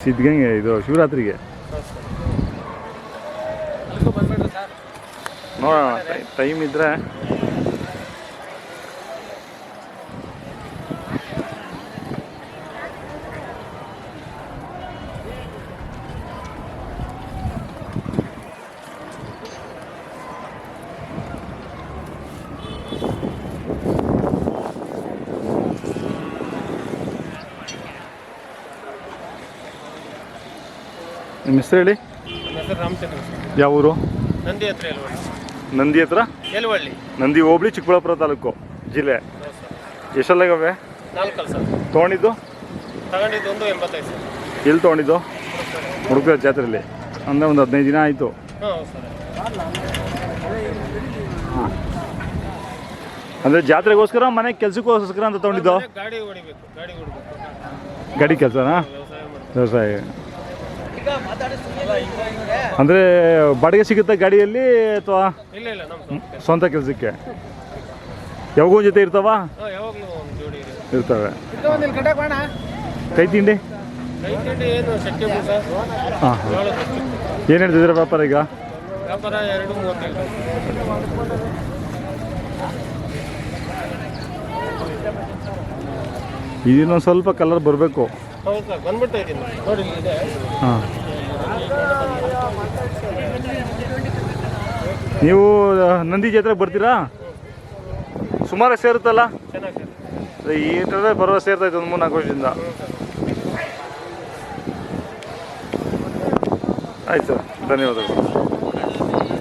ಸಿದ್ಧಗಂಗೆ ಇದು ಶಿವರಾತ್ರಿಗೆ. ನೋಡೋಣ ಟೈಮ್ ಇದ್ರೆ ನಿಮ್ಮ ಹೆಸರು ಹೇಳಿ? ಹೆಸರು ರಾಮಚಂದ್ರ ಯಾವ ಊರು? ನಂದಿ ಹತ್ರ ಎಲ್ವಳ್ಳಿ ನಂದಿ ಹತ್ರ? ಎಲ್ವಳ್ಳಿ ನಂದಿ ಹೋಬಳಿ ಚಿಕ್ಕಬಳ್ಳಾಪುರ ತಾಲೂಕು ಜಿಲ್ಲೆ. ಎಷ್ಟೆಲ್ಲಾಗವೆ? ಸರ್. ತೊಗೊಂಡಿದ್ದು? ತಗೊಂಡಿದ್ದು ಒಂದು ಎಂಬತ್ತೈದು ಸರ್. ಎಲ್ಲಿ ತೊಗೊಂಡಿದ್ದು? ಹುಡುಗ ಜಾತ್ರೆಯಲ್ಲಿ. ಅಂದರೆ ಒಂದು ಹದಿನೈದು ದಿನ ಆಯಿತು. ಹಾಂ ಅಂದರೆ ಜಾತ್ರೆಗೋಸ್ಕರ ಮನೆ ಕೆಲಸಕ್ಕೋಸ್ಕರ ಅಂತ ತೊಗೊಂಡಿದ್ದು? ಗಾಡಿ ಕೆಲಸನಾ? ವ್ಯವಸಾಯ. ಅಂದರೆ ಬಾಡಿಗೆ ಸಿಗುತ್ತೆ ಗಾಡಿಯಲ್ಲಿ ಅಥವಾ ಇಲ್ಲ ಇಲ್ಲ ನಮ್ಮ ಸರ್ ಸ್ವಂತ ಕೆಲಸಕ್ಕೆ? ಯಾವಾಗೂ ಜೊತೆ ಇರ್ತಾವ? ಯಾವಾಗಲೂ ಒಂದು ಜೋಡಿ ಇದೆ ಇರ್ತವೆ. ಕೈ ತಿಂಡಿ? ಕೈ ತಿಂಡಿ ಏನು ಶಕ್ತಿ ಸರ್ ಹಾಂ ಏನು ಹೇಳ್ತಿದ್ದೀರಾ ವ್ಯಾಪಾರ ಈಗ? ಇದನ್ನೊಂದು ಸ್ವಲ್ಪ ಕಲರ್ ಬರಬೇಕು. ಹೌದು? ಸರ್ ಬಂದ್ಬಿಡ್ತಾ ಇದ್ದೀನಿ ನೋಡಿ ಇದೆ. ಹಾಂ. ನೀವು ನಂದಿ ಜಾತ್ರೆಗೆ ಬರ್ತೀರಾ? ಸುಮಾರು ಸೇರುತ್ತಲ್ಲ? ಈ ಥರ ಬರುವ ಸೇರ್ತೈತೆ ಒಂದು ಮೂರು ನಾಲ್ಕು ವರ್ಷದಿಂದ. ಆಯ್ತು ಸರ್, ಧನ್ಯವಾದಗಳು.